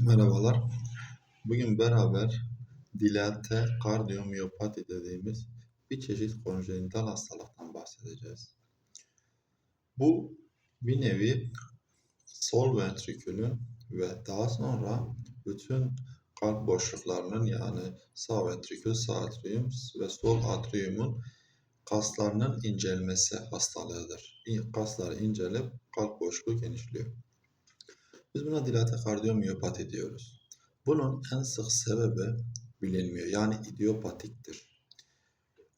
Merhabalar. Bugün beraber dilate kardiyomiyopati dediğimiz bir çeşit konjenital hastalıktan bahsedeceğiz. Bu bir nevi sol ventrikülün ve daha sonra bütün kalp boşluklarının yani sağ ventrikül, sağ atrium ve sol atriumun kaslarının incelmesi hastalığıdır. Kaslar incelip kalp boşluğu genişliyor. Biz buna dilate kardiyomiyopati diyoruz. Bunun en sık sebebi bilinmiyor. Yani idiopatiktir.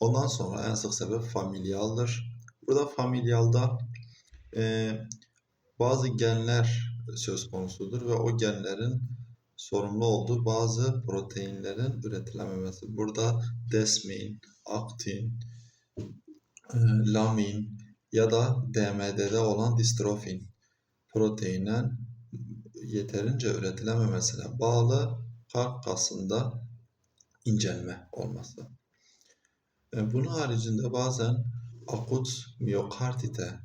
Ondan sonra en sık sebep familialdır. Burada familialda e, bazı genler söz konusudur ve o genlerin sorumlu olduğu bazı proteinlerin üretilememesi. Burada desmin, aktin, e, lamin ya da DMD'de olan distrofin proteinen yeterince üretilememesine bağlı kalp kasında incelme olması. E, bunun haricinde bazen akut miyokardite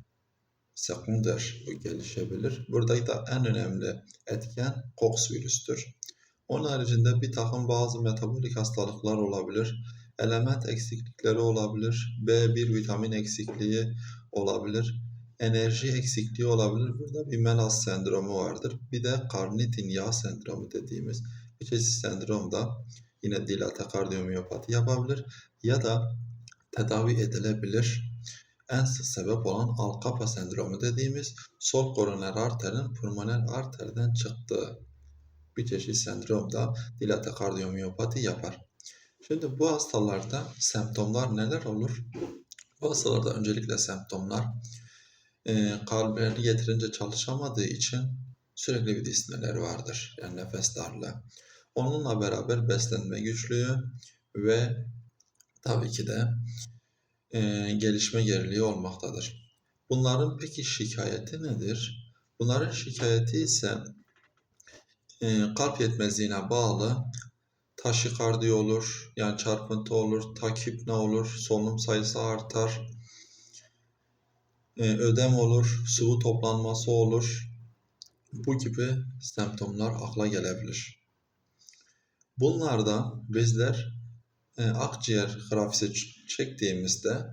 sekonder gelişebilir. Burada da en önemli etken COX virüstür. Onun haricinde bir takım bazı metabolik hastalıklar olabilir. Element eksiklikleri olabilir. B1 vitamin eksikliği olabilir enerji eksikliği olabilir. Burada bir Menas sendromu vardır. Bir de karnitin yağ sendromu dediğimiz bir çeşit sendrom da yine dilata kardiyomiyopati yapabilir ya da tedavi edilebilir. En sık sebep olan Alkapa sendromu dediğimiz sol koroner arterin pulmoner arterden çıktığı bir çeşit sendrom da dilata kardiyomiyopati yapar. Şimdi bu hastalarda semptomlar neler olur? Bu hastalarda öncelikle semptomlar e, kalpleri yeterince çalışamadığı için sürekli bir disneleri vardır. Yani nefes darlığı. Onunla beraber beslenme güçlüğü ve tabii ki de e, gelişme geriliği olmaktadır. Bunların peki şikayeti nedir? Bunların şikayeti ise e, kalp yetmezliğine bağlı taşikardi olur, yani çarpıntı olur, takip ne olur, solunum sayısı artar, ödem olur, sıvı toplanması olur. Bu gibi semptomlar akla gelebilir. Bunlarda bizler e, akciğer grafisi çektiğimizde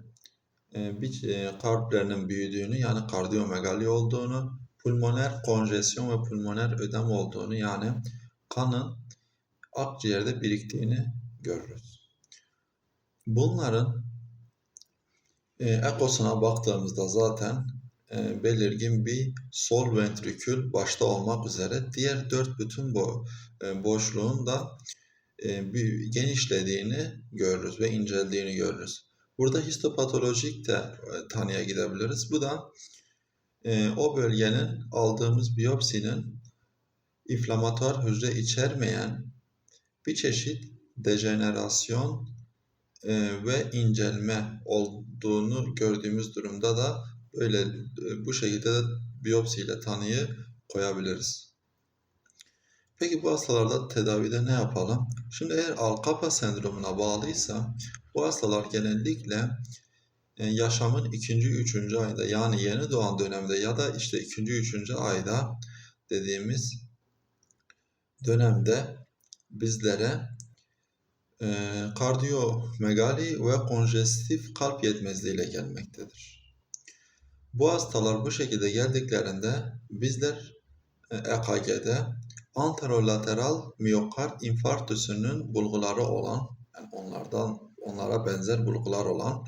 e, bir e, kalplerinin büyüdüğünü yani kardiyomegali olduğunu, pulmoner konjesyon ve pulmoner ödem olduğunu yani kanın akciğerde biriktiğini görürüz. Bunların e, ekosuna baktığımızda zaten e, belirgin bir sol ventrikül başta olmak üzere diğer dört bütün bo e, boşluğun da e, bir genişlediğini görürüz ve inceldiğini görürüz. Burada histopatolojik de e, tanıya gidebiliriz. Bu da e, o bölgenin aldığımız biyopsinin inflamatuar hücre içermeyen bir çeşit dejenerasyon ve incelme olduğunu gördüğümüz durumda da böyle e, bu şekilde biyopsiyle tanıyı koyabiliriz. Peki bu hastalarda tedavide ne yapalım? Şimdi eğer Alkapa sendromuna bağlıysa bu hastalar genellikle e, yaşamın ikinci, üçüncü ayda yani yeni doğan dönemde ya da işte ikinci, üçüncü ayda dediğimiz dönemde bizlere e, kardiyomegali ve konjestif kalp yetmezliği ile gelmektedir. Bu hastalar bu şekilde geldiklerinde bizler e, EKG'de anterolateral miyokard infarktüsünün bulguları olan, yani onlardan onlara benzer bulgular olan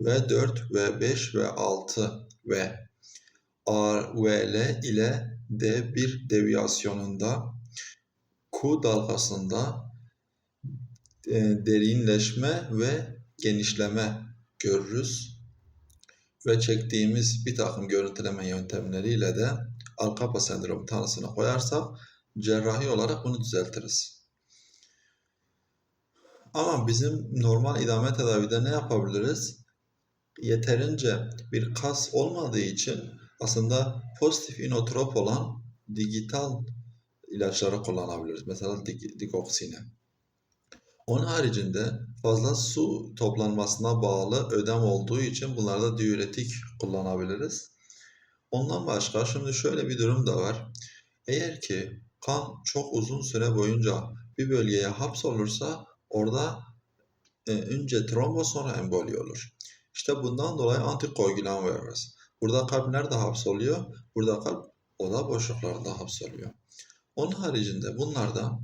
V4, V5 ve 6 ve AVL ile D1 deviyasyonunda Q dalgasında e, derinleşme ve genişleme görürüz. Ve çektiğimiz bir takım görüntüleme yöntemleriyle de Alkapa sendromu tanısını koyarsak cerrahi olarak bunu düzeltiriz. Ama bizim normal idame tedavide ne yapabiliriz? Yeterince bir kas olmadığı için aslında pozitif inotrop olan digital ilaçları kullanabiliriz. Mesela dikoksine. Onun haricinde fazla su toplanmasına bağlı ödem olduğu için bunlarda diüretik kullanabiliriz. Ondan başka şimdi şöyle bir durum da var. Eğer ki kan çok uzun süre boyunca bir bölgeye hapsolursa orada e, önce trombo sonra emboli olur. İşte bundan dolayı antikoagülan veririz. Burada kalp nerede hapsoluyor? Burada kalp oda boşluklarında hapsoluyor. Onun haricinde bunlarda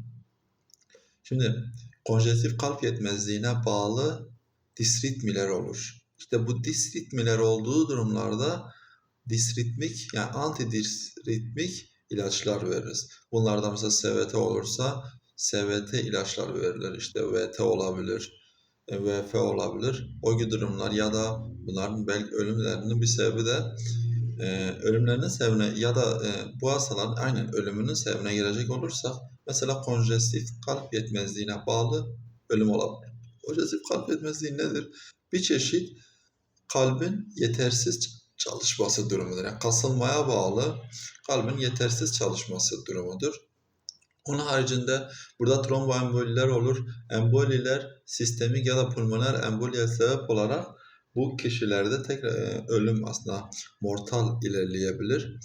şimdi konjestif kalp yetmezliğine bağlı disritmiler olur. İşte bu disritmiler olduğu durumlarda disritmik yani antidisritmik ilaçlar veririz. Bunlardan mesela SVT olursa SVT ilaçlar verilir. İşte VT olabilir, e, VF olabilir. O gibi durumlar ya da bunların belki ölümlerinin bir sebebi de e, ölümlerinin sebebine ya da e, bu hastaların aynen ölümünün sebebine gelecek olursak mesela konjestif kalp yetmezliğine bağlı ölüm olabilir. Konjestif kalp yetmezliği nedir? Bir çeşit kalbin yetersiz çalışması durumudur. Yani kasılmaya bağlı kalbin yetersiz çalışması durumudur. Onun haricinde burada tromboemboliler olur. Emboliler sistemik ya da pulmoner emboliye sebep olarak bu kişilerde tekrar e, ölüm aslında mortal ilerleyebilir.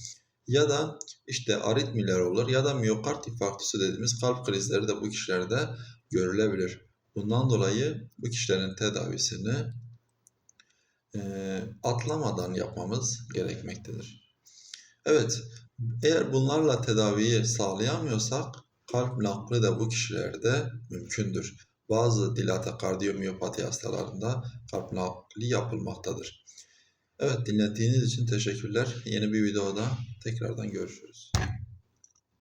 Ya da işte aritmiler olur ya da miyokard infarktüsü dediğimiz kalp krizleri de bu kişilerde görülebilir. Bundan dolayı bu kişilerin tedavisini e, atlamadan yapmamız gerekmektedir. Evet, eğer bunlarla tedaviyi sağlayamıyorsak kalp nakli de bu kişilerde mümkündür. Bazı dilata kardiyomiyopati hastalarında kalp nakli yapılmaktadır. Evet dinlediğiniz için teşekkürler. Yeni bir videoda tekrardan görüşürüz.